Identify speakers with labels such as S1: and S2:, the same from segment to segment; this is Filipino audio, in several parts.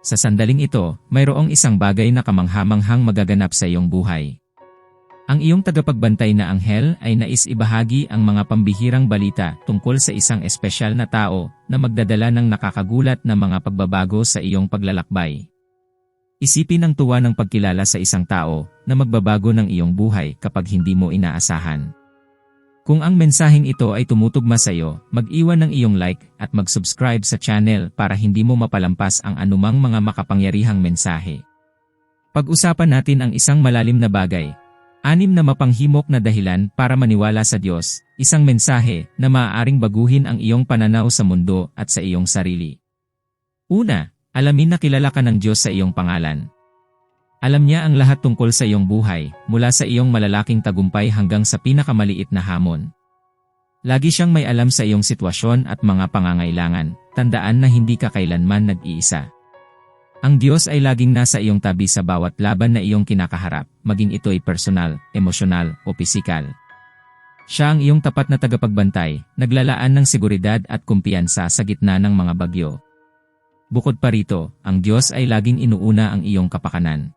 S1: Sa sandaling ito, mayroong isang bagay na kamanghamanghang magaganap sa iyong buhay. Ang iyong tagapagbantay na anghel ay nais ibahagi ang mga pambihirang balita tungkol sa isang espesyal na tao na magdadala ng nakakagulat na mga pagbabago sa iyong paglalakbay. Isipin ang tuwa ng pagkilala sa isang tao na magbabago ng iyong buhay kapag hindi mo inaasahan. Kung ang mensaheng ito ay tumutugma sa iyo, mag-iwan ng iyong like at mag-subscribe sa channel para hindi mo mapalampas ang anumang mga makapangyarihang mensahe. Pag-usapan natin ang isang malalim na bagay. Anim na mapanghimok na dahilan para maniwala sa Diyos, isang mensahe na maaaring baguhin ang iyong pananaw sa mundo at sa iyong sarili. Una, alamin na kilala ka ng Diyos sa iyong pangalan. Alam niya ang lahat tungkol sa iyong buhay, mula sa iyong malalaking tagumpay hanggang sa pinakamaliit na hamon. Lagi siyang may alam sa iyong sitwasyon at mga pangangailangan, tandaan na hindi ka kailanman nag-iisa. Ang Diyos ay laging nasa iyong tabi sa bawat laban na iyong kinakaharap, maging ito ay personal, emosyonal o pisikal. Siya ang iyong tapat na tagapagbantay, naglalaan ng seguridad at kumpiyansa sa gitna ng mga bagyo. Bukod pa rito, ang Diyos ay laging inuuna ang iyong kapakanan.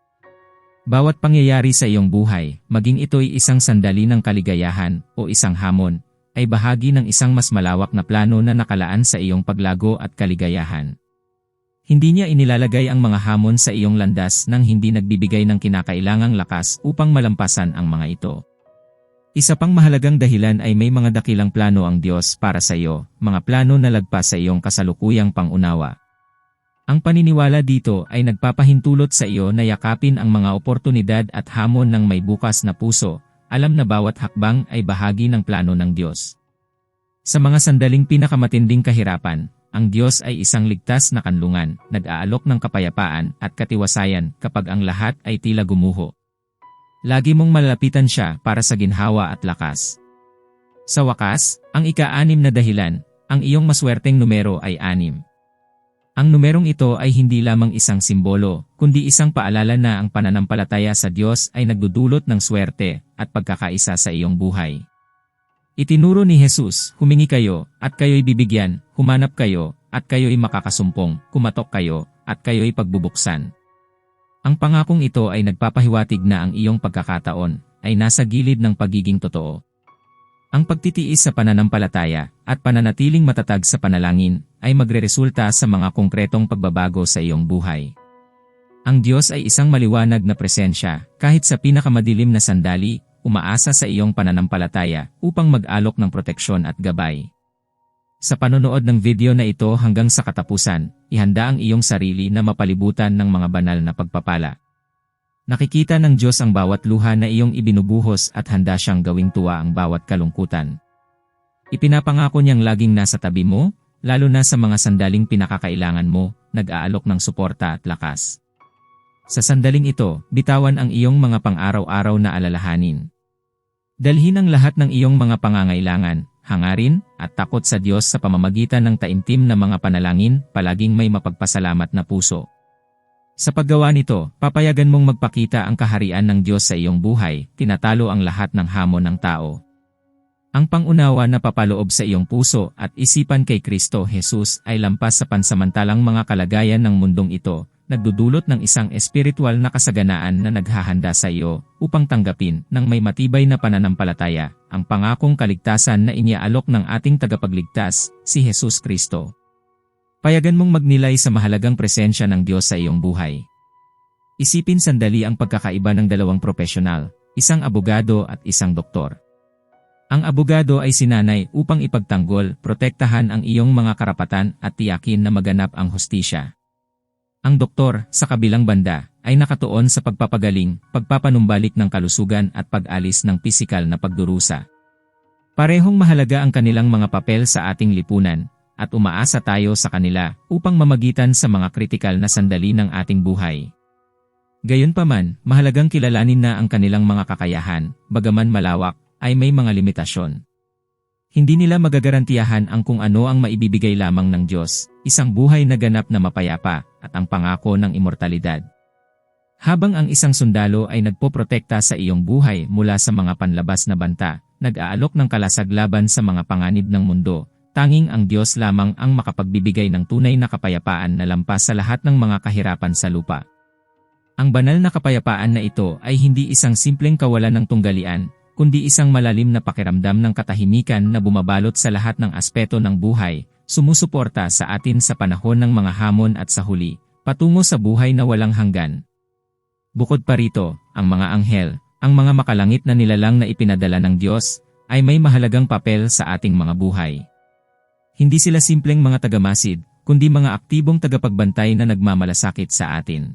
S1: Bawat pangyayari sa iyong buhay, maging ito'y isang sandali ng kaligayahan o isang hamon, ay bahagi ng isang mas malawak na plano na nakalaan sa iyong paglago at kaligayahan. Hindi niya inilalagay ang mga hamon sa iyong landas nang hindi nagbibigay ng kinakailangang lakas upang malampasan ang mga ito. Isa pang mahalagang dahilan ay may mga dakilang plano ang Diyos para sa iyo, mga plano na lagpas sa iyong kasalukuyang pangunawa. Ang paniniwala dito ay nagpapahintulot sa iyo na yakapin ang mga oportunidad at hamon ng may bukas na puso, alam na bawat hakbang ay bahagi ng plano ng Diyos. Sa mga sandaling pinakamatinding kahirapan, ang Diyos ay isang ligtas na kanlungan, nag-aalok ng kapayapaan at katiwasayan kapag ang lahat ay tila gumuho. Lagi mong malalapitan siya para sa ginhawa at lakas. Sa wakas, ang ika-anim na dahilan, ang iyong maswerteng numero ay anim. Ang numerong ito ay hindi lamang isang simbolo, kundi isang paalala na ang pananampalataya sa Diyos ay nagdudulot ng swerte at pagkakaisa sa iyong buhay. Itinuro ni Jesus, humingi kayo, at kayo'y bibigyan, humanap kayo, at kayo'y makakasumpong, kumatok kayo, at kayo'y pagbubuksan. Ang pangakong ito ay nagpapahiwatig na ang iyong pagkakataon ay nasa gilid ng pagiging totoo. Ang pagtitiis sa pananampalataya at pananatiling matatag sa panalangin ay magreresulta sa mga konkretong pagbabago sa iyong buhay. Ang Diyos ay isang maliwanag na presensya kahit sa pinakamadilim na sandali, umaasa sa iyong pananampalataya upang mag-alok ng proteksyon at gabay. Sa panonood ng video na ito hanggang sa katapusan, ihanda ang iyong sarili na mapalibutan ng mga banal na pagpapala. Nakikita ng Diyos ang bawat luha na iyong ibinubuhos at handa siyang gawing tuwa ang bawat kalungkutan. Ipinapangako niyang laging nasa tabi mo, lalo na sa mga sandaling pinakakailangan mo, nag-aalok ng suporta at lakas. Sa sandaling ito, bitawan ang iyong mga pang-araw-araw na alalahanin. Dalhin ang lahat ng iyong mga pangangailangan, hangarin, at takot sa Diyos sa pamamagitan ng taimtim na mga panalangin, palaging may mapagpasalamat na puso. Sa paggawa nito, papayagan mong magpakita ang kaharian ng Diyos sa iyong buhay, tinatalo ang lahat ng hamon ng tao. Ang pangunawa na papaloob sa iyong puso at isipan kay Kristo Jesus ay lampas sa pansamantalang mga kalagayan ng mundong ito, nagdudulot ng isang espiritual na kasaganaan na naghahanda sa iyo upang tanggapin ng may matibay na pananampalataya ang pangakong kaligtasan na iniaalok ng ating tagapagligtas, si Jesus Kristo. Payagan mong magnilay sa mahalagang presensya ng Diyos sa iyong buhay. Isipin sandali ang pagkakaiba ng dalawang profesional, isang abogado at isang doktor. Ang abogado ay sinanay upang ipagtanggol, protektahan ang iyong mga karapatan at tiyakin na maganap ang hustisya. Ang doktor, sa kabilang banda, ay nakatuon sa pagpapagaling, pagpapanumbalik ng kalusugan at pag-alis ng pisikal na pagdurusa. Parehong mahalaga ang kanilang mga papel sa ating lipunan, at umaasa tayo sa kanila upang mamagitan sa mga kritikal na sandali ng ating buhay. Gayunpaman, mahalagang kilalanin na ang kanilang mga kakayahan, bagaman malawak, ay may mga limitasyon. Hindi nila magagarantiyahan ang kung ano ang maibibigay lamang ng Diyos, isang buhay na ganap na mapayapa, at ang pangako ng imortalidad. Habang ang isang sundalo ay nagpoprotekta sa iyong buhay mula sa mga panlabas na banta, nag-aalok ng kalasag laban sa mga panganib ng mundo, tanging ang Diyos lamang ang makapagbibigay ng tunay na kapayapaan na lampas sa lahat ng mga kahirapan sa lupa. Ang banal na kapayapaan na ito ay hindi isang simpleng kawalan ng tunggalian, kundi isang malalim na pakiramdam ng katahimikan na bumabalot sa lahat ng aspeto ng buhay, sumusuporta sa atin sa panahon ng mga hamon at sa huli, patungo sa buhay na walang hanggan. Bukod pa rito, ang mga anghel, ang mga makalangit na nilalang na ipinadala ng Diyos, ay may mahalagang papel sa ating mga buhay. Hindi sila simpleng mga tagamasid, kundi mga aktibong tagapagbantay na nagmamalasakit sa atin.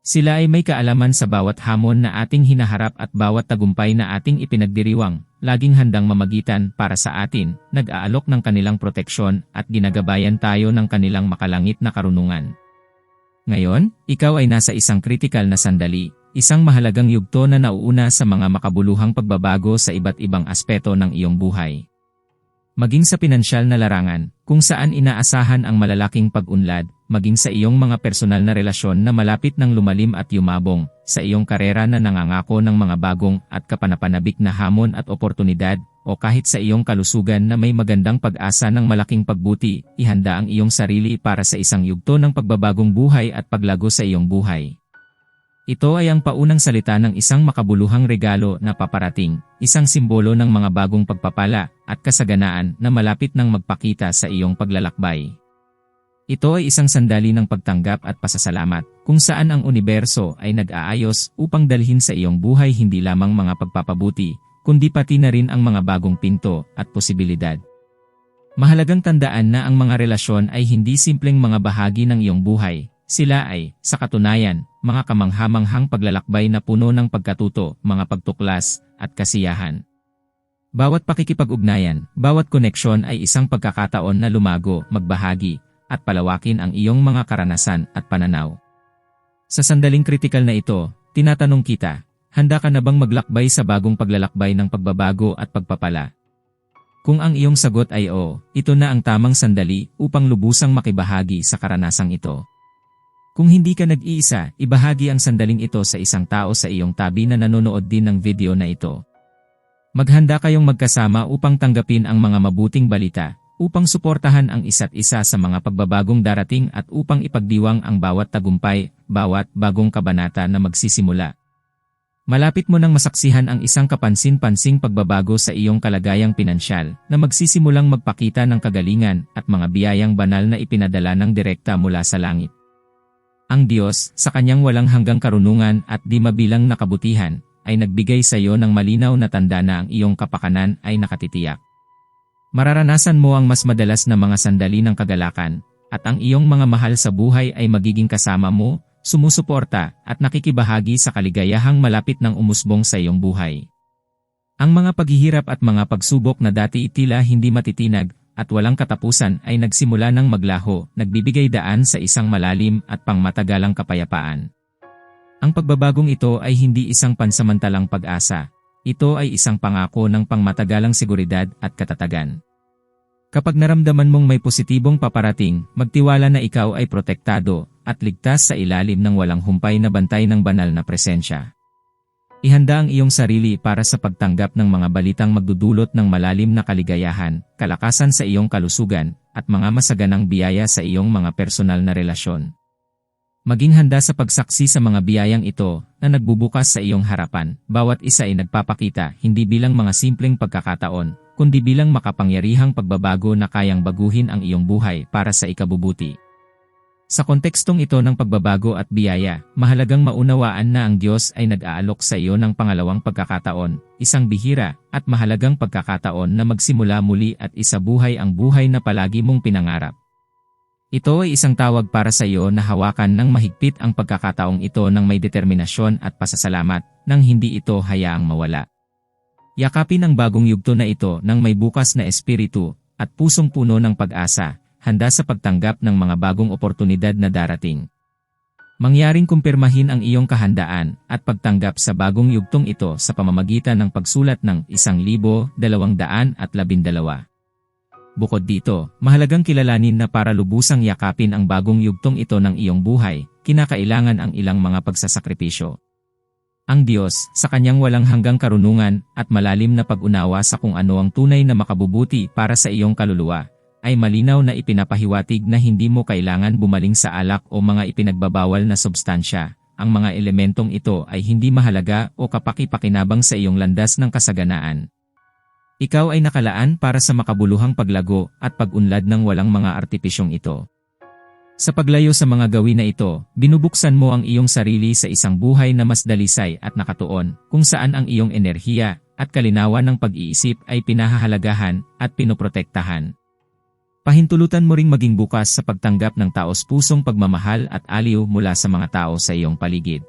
S1: Sila ay may kaalaman sa bawat hamon na ating hinaharap at bawat tagumpay na ating ipinagdiriwang, laging handang mamagitan para sa atin, nag-aalok ng kanilang proteksyon at ginagabayan tayo ng kanilang makalangit na karunungan. Ngayon, ikaw ay nasa isang kritikal na sandali, isang mahalagang yugto na nauuna sa mga makabuluhang pagbabago sa iba't ibang aspeto ng iyong buhay maging sa pinansyal na larangan, kung saan inaasahan ang malalaking pag-unlad, maging sa iyong mga personal na relasyon na malapit ng lumalim at yumabong, sa iyong karera na nangangako ng mga bagong at kapanapanabik na hamon at oportunidad, o kahit sa iyong kalusugan na may magandang pag-asa ng malaking pagbuti, ihanda ang iyong sarili para sa isang yugto ng pagbabagong buhay at paglago sa iyong buhay. Ito ay ang paunang salita ng isang makabuluhang regalo na paparating, isang simbolo ng mga bagong pagpapala at kasaganaan na malapit nang magpakita sa iyong paglalakbay. Ito ay isang sandali ng pagtanggap at pasasalamat, kung saan ang universo ay nag-aayos upang dalhin sa iyong buhay hindi lamang mga pagpapabuti, kundi pati na rin ang mga bagong pinto at posibilidad. Mahalagang tandaan na ang mga relasyon ay hindi simpleng mga bahagi ng iyong buhay, sila ay, sa katunayan, mga kamanghamanghang paglalakbay na puno ng pagkatuto, mga pagtuklas, at kasiyahan. Bawat pakikipag-ugnayan, bawat koneksyon ay isang pagkakataon na lumago, magbahagi, at palawakin ang iyong mga karanasan at pananaw. Sa sandaling kritikal na ito, tinatanong kita, handa ka na bang maglakbay sa bagong paglalakbay ng pagbabago at pagpapala? Kung ang iyong sagot ay oo, ito na ang tamang sandali upang lubusang makibahagi sa karanasang ito. Kung hindi ka nag-iisa, ibahagi ang sandaling ito sa isang tao sa iyong tabi na nanonood din ng video na ito. Maghanda kayong magkasama upang tanggapin ang mga mabuting balita, upang suportahan ang isa't isa sa mga pagbabagong darating at upang ipagdiwang ang bawat tagumpay, bawat bagong kabanata na magsisimula. Malapit mo nang masaksihan ang isang kapansin-pansing pagbabago sa iyong kalagayang pinansyal na magsisimulang magpakita ng kagalingan at mga biyayang banal na ipinadala ng direkta mula sa langit. Ang Diyos, sa kanyang walang hanggang karunungan at di mabilang na kabutihan, ay nagbigay sa iyo ng malinaw na tanda na ang iyong kapakanan ay nakatitiyak. Mararanasan mo ang mas madalas na mga sandali ng kagalakan, at ang iyong mga mahal sa buhay ay magiging kasama mo, sumusuporta, at nakikibahagi sa kaligayahang malapit ng umusbong sa iyong buhay. Ang mga paghihirap at mga pagsubok na dati itila hindi matitinag, at walang katapusan ay nagsimula ng maglaho, nagbibigay daan sa isang malalim at pangmatagalang kapayapaan. Ang pagbabagong ito ay hindi isang pansamantalang pag-asa. Ito ay isang pangako ng pangmatagalang seguridad at katatagan. Kapag naramdaman mong may positibong paparating, magtiwala na ikaw ay protektado at ligtas sa ilalim ng walang humpay na bantay ng banal na presensya. Ihanda ang iyong sarili para sa pagtanggap ng mga balitang magdudulot ng malalim na kaligayahan, kalakasan sa iyong kalusugan, at mga masaganang biyaya sa iyong mga personal na relasyon. Maging handa sa pagsaksi sa mga biyayang ito na nagbubukas sa iyong harapan, bawat isa ay nagpapakita hindi bilang mga simpleng pagkakataon, kundi bilang makapangyarihang pagbabago na kayang baguhin ang iyong buhay para sa ikabubuti. Sa kontekstong ito ng pagbabago at biyaya, mahalagang maunawaan na ang Diyos ay nag-aalok sa iyo ng pangalawang pagkakataon, isang bihira, at mahalagang pagkakataon na magsimula muli at isabuhay ang buhay na palagi mong pinangarap. Ito ay isang tawag para sa iyo na hawakan ng mahigpit ang pagkakataong ito ng may determinasyon at pasasalamat, nang hindi ito hayaang mawala. Yakapin ang bagong yugto na ito ng may bukas na espiritu at pusong puno ng pag-asa, handa sa pagtanggap ng mga bagong oportunidad na darating. Mangyaring kumpirmahin ang iyong kahandaan at pagtanggap sa bagong yugtong ito sa pamamagitan ng pagsulat ng 1,212. Bukod dito, mahalagang kilalanin na para lubusang yakapin ang bagong yugtong ito ng iyong buhay, kinakailangan ang ilang mga pagsasakripisyo. Ang Diyos, sa kanyang walang hanggang karunungan at malalim na pag-unawa sa kung ano ang tunay na makabubuti para sa iyong kaluluwa, ay malinaw na ipinapahiwatig na hindi mo kailangan bumaling sa alak o mga ipinagbabawal na substansya. Ang mga elementong ito ay hindi mahalaga o kapaki-pakinabang sa iyong landas ng kasaganaan. Ikaw ay nakalaan para sa makabuluhang paglago at pag-unlad ng walang mga artipisyong ito. Sa paglayo sa mga gawin na ito, binubuksan mo ang iyong sarili sa isang buhay na mas dalisay at nakatuon, kung saan ang iyong enerhiya at kalinawan ng pag-iisip ay pinahahalagahan at pinoprotektahan. Pahintulutan mo ring maging bukas sa pagtanggap ng taos pusong pagmamahal at aliw mula sa mga tao sa iyong paligid.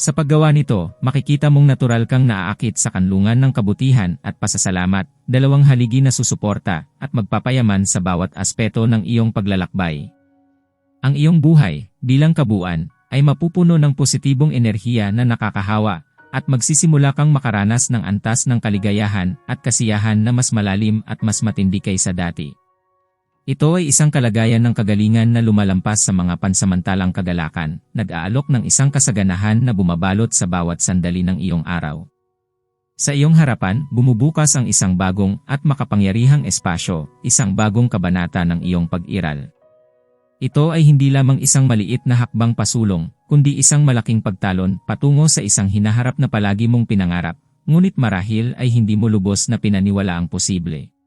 S1: Sa paggawa nito, makikita mong natural kang naaakit sa kanlungan ng kabutihan at pasasalamat, dalawang haligi na susuporta at magpapayaman sa bawat aspeto ng iyong paglalakbay. Ang iyong buhay, bilang kabuuan, ay mapupuno ng positibong enerhiya na nakakahawa at magsisimula kang makaranas ng antas ng kaligayahan at kasiyahan na mas malalim at mas matindi kaysa dati. Ito ay isang kalagayan ng kagalingan na lumalampas sa mga pansamantalang kagalakan, nag-aalok ng isang kasaganahan na bumabalot sa bawat sandali ng iyong araw. Sa iyong harapan, bumubukas ang isang bagong at makapangyarihang espasyo, isang bagong kabanata ng iyong pag-iral. Ito ay hindi lamang isang maliit na hakbang pasulong, kundi isang malaking pagtalon patungo sa isang hinaharap na palagi mong pinangarap, ngunit marahil ay hindi mo lubos na pinaniwala ang posible.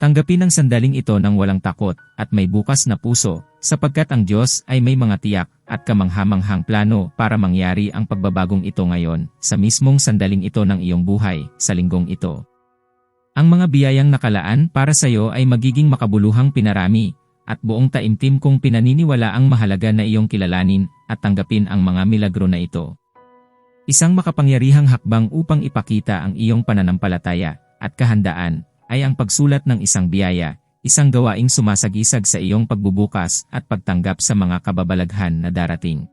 S1: Tanggapin ang sandaling ito ng walang takot at may bukas na puso, sapagkat ang Diyos ay may mga tiyak at kamanghamanghang plano para mangyari ang pagbabagong ito ngayon, sa mismong sandaling ito ng iyong buhay, sa linggong ito. Ang mga biyayang nakalaan para sa iyo ay magiging makabuluhang pinarami, at buong taimtim kong pinaniniwala ang mahalaga na iyong kilalanin at tanggapin ang mga milagro na ito. Isang makapangyarihang hakbang upang ipakita ang iyong pananampalataya at kahandaan ay ang pagsulat ng isang biyaya, isang gawaing sumasagisag sa iyong pagbubukas at pagtanggap sa mga kababalaghan na darating.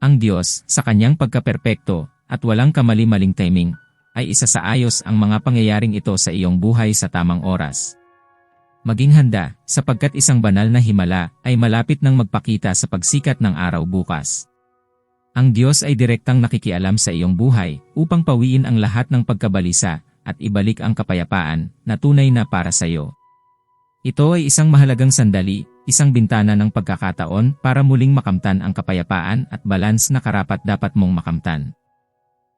S1: Ang Diyos, sa kanyang pagkaperpekto at walang kamali-maling timing, ay isa sa ayos ang mga pangyayaring ito sa iyong buhay sa tamang oras. Maging handa, sapagkat isang banal na himala ay malapit nang magpakita sa pagsikat ng araw bukas. Ang Diyos ay direktang nakikialam sa iyong buhay upang pawiin ang lahat ng pagkabalisa at ibalik ang kapayapaan na tunay na para sa iyo. Ito ay isang mahalagang sandali, isang bintana ng pagkakataon para muling makamtan ang kapayapaan at balance na karapat dapat mong makamtan.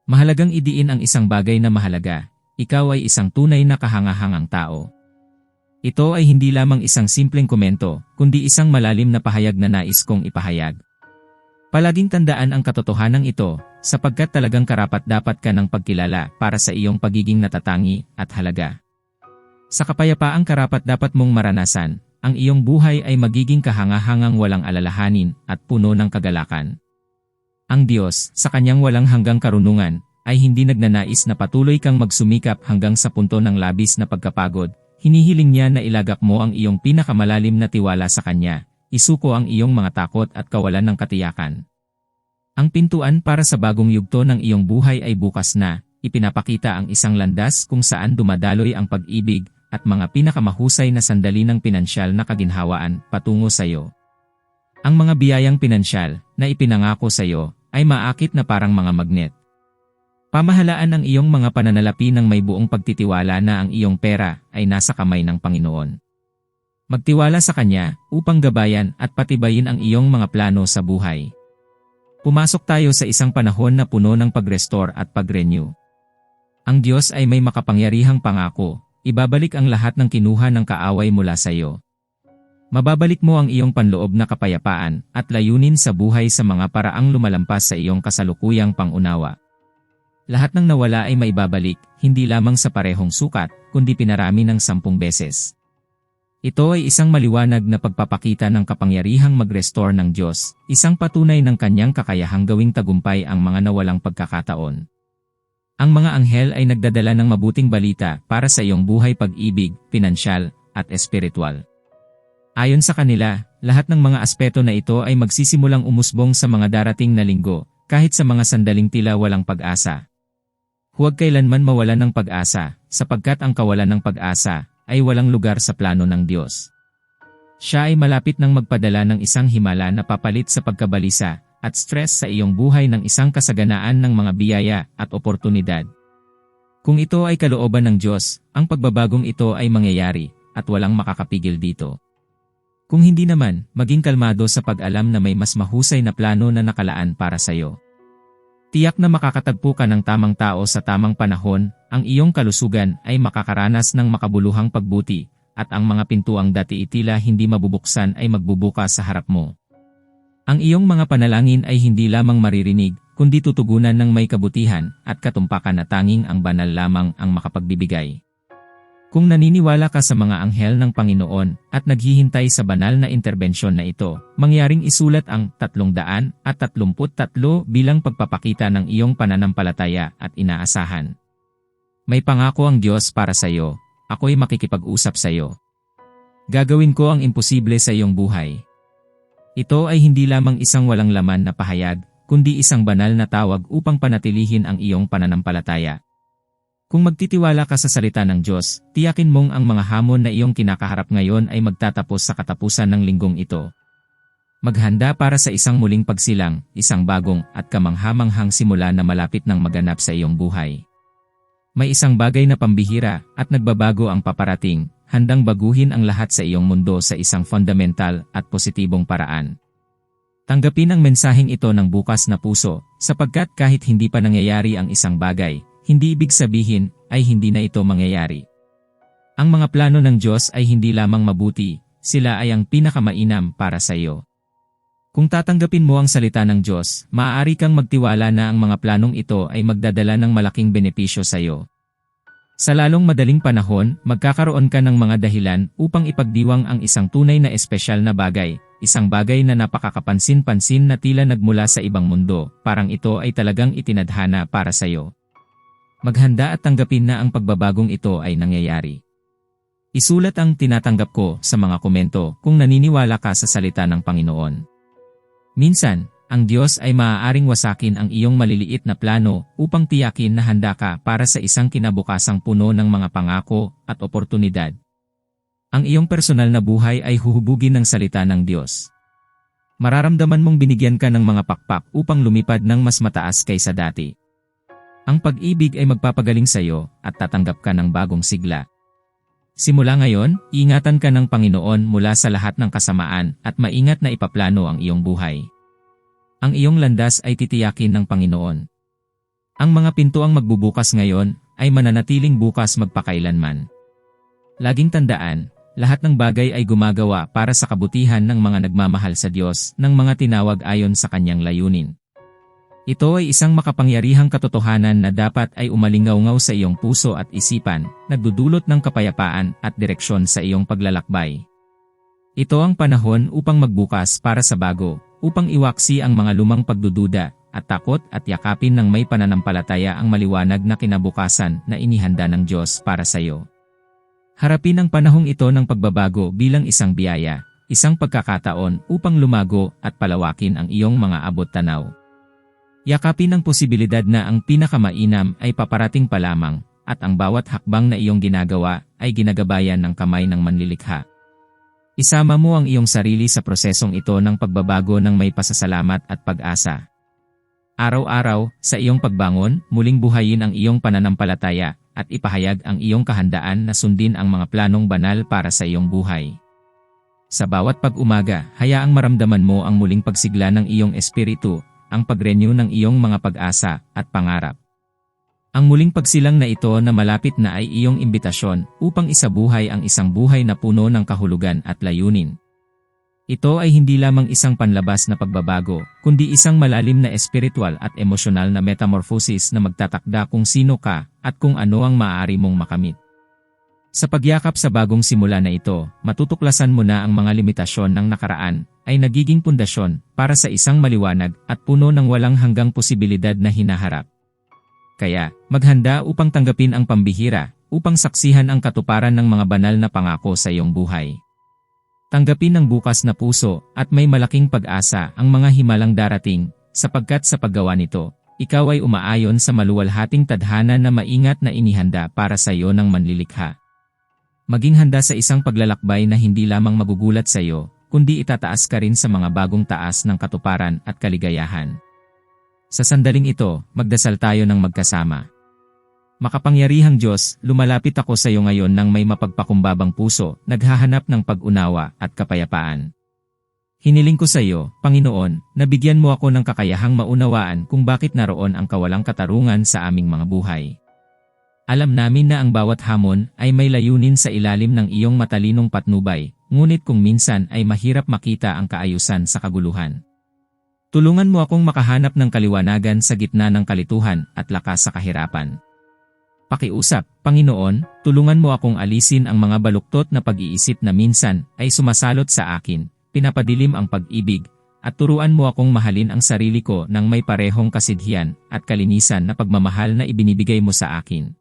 S1: Mahalagang idiin ang isang bagay na mahalaga, ikaw ay isang tunay na kahangahangang tao. Ito ay hindi lamang isang simpleng komento, kundi isang malalim na pahayag na nais kong ipahayag. Palaging tandaan ang katotohanan ito, sapagkat talagang karapat dapat ka ng pagkilala para sa iyong pagiging natatangi at halaga. Sa kapayapaang karapat dapat mong maranasan, ang iyong buhay ay magiging kahangahangang walang alalahanin at puno ng kagalakan. Ang Diyos, sa kanyang walang hanggang karunungan, ay hindi nagnanais na patuloy kang magsumikap hanggang sa punto ng labis na pagkapagod, hinihiling niya na ilagak mo ang iyong pinakamalalim na tiwala sa Kanya, isuko ang iyong mga takot at kawalan ng katiyakan. Ang pintuan para sa bagong yugto ng iyong buhay ay bukas na, ipinapakita ang isang landas kung saan dumadaloy ang pag-ibig at mga pinakamahusay na sandali ng pinansyal na kaginhawaan patungo sa iyo. Ang mga biyayang pinansyal na ipinangako sa iyo ay maakit na parang mga magnet. Pamahalaan ang iyong mga pananalapi ng may buong pagtitiwala na ang iyong pera ay nasa kamay ng Panginoon. Magtiwala sa Kanya upang gabayan at patibayin ang iyong mga plano sa buhay. Pumasok tayo sa isang panahon na puno ng pag-restore at pag-renew. Ang Diyos ay may makapangyarihang pangako, ibabalik ang lahat ng kinuha ng kaaway mula sa iyo. Mababalik mo ang iyong panloob na kapayapaan at layunin sa buhay sa mga paraang lumalampas sa iyong kasalukuyang pangunawa. Lahat ng nawala ay maibabalik, hindi lamang sa parehong sukat, kundi pinarami ng sampung beses. Ito ay isang maliwanag na pagpapakita ng kapangyarihang mag-restore ng Diyos, isang patunay ng kanyang kakayahang gawing tagumpay ang mga nawalang pagkakataon. Ang mga anghel ay nagdadala ng mabuting balita para sa iyong buhay pag-ibig, pinansyal, at espiritual. Ayon sa kanila, lahat ng mga aspeto na ito ay magsisimulang umusbong sa mga darating na linggo, kahit sa mga sandaling tila walang pag-asa. Huwag kailanman mawalan ng pag-asa, sapagkat ang kawalan ng pag-asa ay walang lugar sa plano ng Diyos. Siya ay malapit nang magpadala ng isang himala na papalit sa pagkabalisa at stress sa iyong buhay ng isang kasaganaan ng mga biyaya at oportunidad. Kung ito ay kalooban ng Diyos, ang pagbabagong ito ay mangyayari at walang makakapigil dito. Kung hindi naman, maging kalmado sa pag-alam na may mas mahusay na plano na nakalaan para sa iyo. Tiyak na makakatagpo ka ng tamang tao sa tamang panahon, ang iyong kalusugan ay makakaranas ng makabuluhang pagbuti, at ang mga pintuang dati itila hindi mabubuksan ay magbubukas sa harap mo. Ang iyong mga panalangin ay hindi lamang maririnig, kundi tutugunan ng may kabutihan at katumpakan na tanging ang banal lamang ang makapagbibigay. Kung naniniwala ka sa mga anghel ng Panginoon at naghihintay sa banal na interbensyon na ito, mangyaring isulat ang 333 bilang pagpapakita ng iyong pananampalataya at inaasahan. May pangako ang Diyos para sa iyo, ako'y makikipag-usap sa iyo. Gagawin ko ang imposible sa iyong buhay. Ito ay hindi lamang isang walang laman na pahayag, kundi isang banal na tawag upang panatilihin ang iyong pananampalataya. Kung magtitiwala ka sa salita ng Diyos, tiyakin mong ang mga hamon na iyong kinakaharap ngayon ay magtatapos sa katapusan ng linggong ito. Maghanda para sa isang muling pagsilang, isang bagong at kamanghamanghang simula na malapit ng maganap sa iyong buhay. May isang bagay na pambihira at nagbabago ang paparating, handang baguhin ang lahat sa iyong mundo sa isang fundamental at positibong paraan. Tanggapin ang mensaheng ito ng bukas na puso, sapagkat kahit hindi pa nangyayari ang isang bagay, hindi ibig sabihin ay hindi na ito mangyayari. Ang mga plano ng Diyos ay hindi lamang mabuti, sila ay ang pinakamainam para sa iyo. Kung tatanggapin mo ang salita ng Diyos, maaari kang magtiwala na ang mga planong ito ay magdadala ng malaking benepisyo sa iyo. Sa lalong madaling panahon, magkakaroon ka ng mga dahilan upang ipagdiwang ang isang tunay na espesyal na bagay, isang bagay na napakakapansin-pansin na tila nagmula sa ibang mundo, parang ito ay talagang itinadhana para sa iyo. Maghanda at tanggapin na ang pagbabagong ito ay nangyayari. Isulat ang tinatanggap ko sa mga komento kung naniniwala ka sa salita ng Panginoon. Minsan, ang Diyos ay maaaring wasakin ang iyong maliliit na plano upang tiyakin na handa ka para sa isang kinabukasang puno ng mga pangako at oportunidad. Ang iyong personal na buhay ay huhubugin ng salita ng Diyos. Mararamdaman mong binigyan ka ng mga pakpak upang lumipad ng mas mataas kaysa dati. Ang pag-ibig ay magpapagaling sa iyo at tatanggap ka ng bagong sigla. Simula ngayon, ingatan ka ng Panginoon mula sa lahat ng kasamaan at maingat na ipaplano ang iyong buhay. Ang iyong landas ay titiyakin ng Panginoon. Ang mga pintuang magbubukas ngayon ay mananatiling bukas magpakailanman. Laging tandaan, lahat ng bagay ay gumagawa para sa kabutihan ng mga nagmamahal sa Diyos ng mga tinawag ayon sa kanyang layunin. Ito ay isang makapangyarihang katotohanan na dapat ay umalingaw sa iyong puso at isipan, nagdudulot ng kapayapaan at direksyon sa iyong paglalakbay. Ito ang panahon upang magbukas para sa bago, upang iwaksi ang mga lumang pagdududa at takot at yakapin ng may pananampalataya ang maliwanag na kinabukasan na inihanda ng Diyos para sa iyo. Harapin ang panahong ito ng pagbabago bilang isang biyaya, isang pagkakataon upang lumago at palawakin ang iyong mga abot tanaw. Yakapin ang posibilidad na ang pinakamainam ay paparating pa lamang, at ang bawat hakbang na iyong ginagawa ay ginagabayan ng kamay ng manlilikha. Isama mo ang iyong sarili sa prosesong ito ng pagbabago ng may pasasalamat at pag-asa. Araw-araw, sa iyong pagbangon, muling buhayin ang iyong pananampalataya at ipahayag ang iyong kahandaan na sundin ang mga planong banal para sa iyong buhay. Sa bawat pag-umaga, hayaang maramdaman mo ang muling pagsigla ng iyong espiritu ang pag-renew ng iyong mga pag-asa at pangarap. Ang muling pagsilang na ito na malapit na ay iyong imbitasyon upang isabuhay ang isang buhay na puno ng kahulugan at layunin. Ito ay hindi lamang isang panlabas na pagbabago, kundi isang malalim na espiritual at emosyonal na metamorphosis na magtatakda kung sino ka at kung ano ang maaari mong makamit. Sa pagyakap sa bagong simula na ito, matutuklasan mo na ang mga limitasyon ng nakaraan ay nagiging pundasyon para sa isang maliwanag at puno ng walang hanggang posibilidad na hinaharap. Kaya, maghanda upang tanggapin ang pambihira, upang saksihan ang katuparan ng mga banal na pangako sa iyong buhay. Tanggapin ng bukas na puso at may malaking pag-asa ang mga himalang darating, sapagkat sa paggawa nito, ikaw ay umaayon sa maluwalhating tadhana na maingat na inihanda para sa iyo ng manlilikha. Maging handa sa isang paglalakbay na hindi lamang magugulat sa iyo, kundi itataas ka rin sa mga bagong taas ng katuparan at kaligayahan. Sa sandaling ito, magdasal tayo ng magkasama. Makapangyarihang Diyos, lumalapit ako sa iyo ngayon ng may mapagpakumbabang puso, naghahanap ng pag-unawa at kapayapaan. Hiniling ko sa iyo, Panginoon, na bigyan mo ako ng kakayahang maunawaan kung bakit naroon ang kawalang katarungan sa aming mga buhay. Alam namin na ang bawat hamon ay may layunin sa ilalim ng iyong matalinong patnubay, ngunit kung minsan ay mahirap makita ang kaayusan sa kaguluhan. Tulungan mo akong makahanap ng kaliwanagan sa gitna ng kalituhan at lakas sa kahirapan. Pakiusap, Panginoon, tulungan mo akong alisin ang mga baluktot na pag-iisip na minsan ay sumasalot sa akin, pinapadilim ang pag-ibig, at turuan mo akong mahalin ang sarili ko ng may parehong kasidhiyan at kalinisan na pagmamahal na ibinibigay mo sa akin.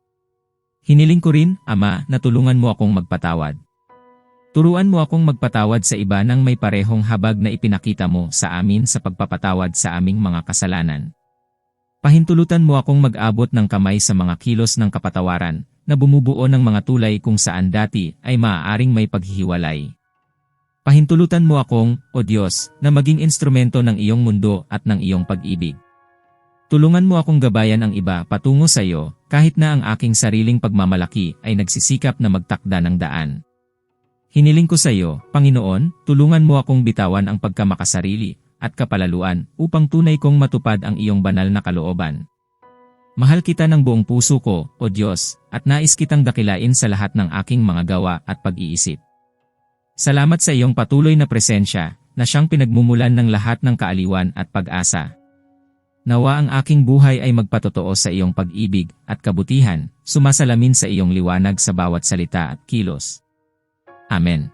S1: Hiniling ko rin, Ama, na tulungan mo akong magpatawad. Turuan mo akong magpatawad sa iba ng may parehong habag na ipinakita mo sa amin sa pagpapatawad sa aming mga kasalanan. Pahintulutan mo akong mag-abot ng kamay sa mga kilos ng kapatawaran na bumubuo ng mga tulay kung saan dati ay maaaring may paghihiwalay. Pahintulutan mo akong, O Diyos, na maging instrumento ng iyong mundo at ng iyong pag-ibig. Tulungan mo akong gabayan ang iba patungo sa iyo, kahit na ang aking sariling pagmamalaki ay nagsisikap na magtakda ng daan. Hiniling ko sa iyo, Panginoon, tulungan mo akong bitawan ang pagkamakasarili at kapalaluan upang tunay kong matupad ang iyong banal na kalooban. Mahal kita ng buong puso ko, O Diyos, at nais kitang dakilain sa lahat ng aking mga gawa at pag-iisip. Salamat sa iyong patuloy na presensya, na siyang pinagmumulan ng lahat ng kaaliwan at pag-asa. Nawa ang aking buhay ay magpatotoo sa iyong pag-ibig at kabutihan, sumasalamin sa iyong liwanag sa bawat salita at kilos. Amen.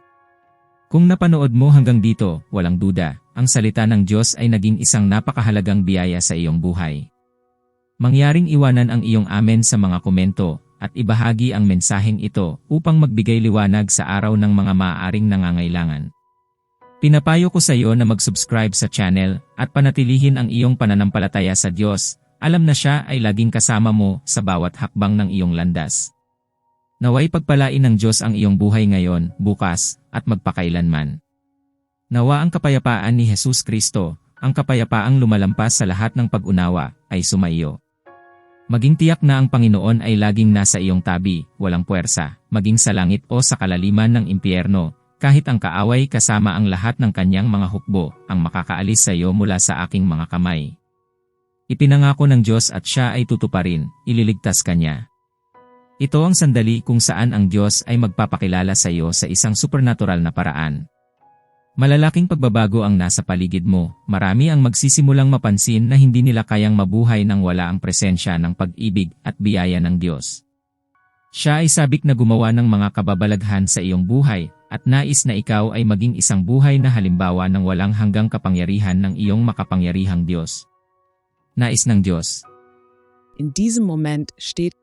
S1: Kung napanood mo hanggang dito, walang duda, ang salita ng Diyos ay naging isang napakahalagang biyaya sa iyong buhay. Mangyaring iwanan ang iyong amen sa mga komento at ibahagi ang mensaheng ito upang magbigay liwanag sa araw ng mga maaaring nangangailangan. Pinapayo ko sa iyo na mag-subscribe sa channel at panatilihin ang iyong pananampalataya sa Diyos. Alam na siya ay laging kasama mo sa bawat hakbang ng iyong landas. Naway pagpalain ng Diyos ang iyong buhay ngayon, bukas, at magpakailanman. Nawa ang kapayapaan ni Jesus Kristo, ang kapayapaang lumalampas sa lahat ng pag-unawa, ay sumaiyo. Maging tiyak na ang Panginoon ay laging nasa iyong tabi, walang puwersa, maging sa langit o sa kalaliman ng impyerno, kahit ang kaaway kasama ang lahat ng kanyang mga hukbo, ang makakaalis sa iyo mula sa aking mga kamay. Ipinangako ng Diyos at siya ay tutuparin, ililigtas kanya. Ito ang sandali kung saan ang Diyos ay magpapakilala sa iyo sa isang supernatural na paraan. Malalaking pagbabago ang nasa paligid mo, marami ang magsisimulang mapansin na hindi nila kayang mabuhay nang wala ang presensya ng pag-ibig at biyaya ng Diyos. Siya ay sabik na gumawa ng mga kababalaghan sa iyong buhay at nais na ikaw ay maging isang buhay na halimbawa ng walang hanggang kapangyarihan ng iyong makapangyarihang Diyos. Nais ng Diyos.
S2: In diesem Moment steht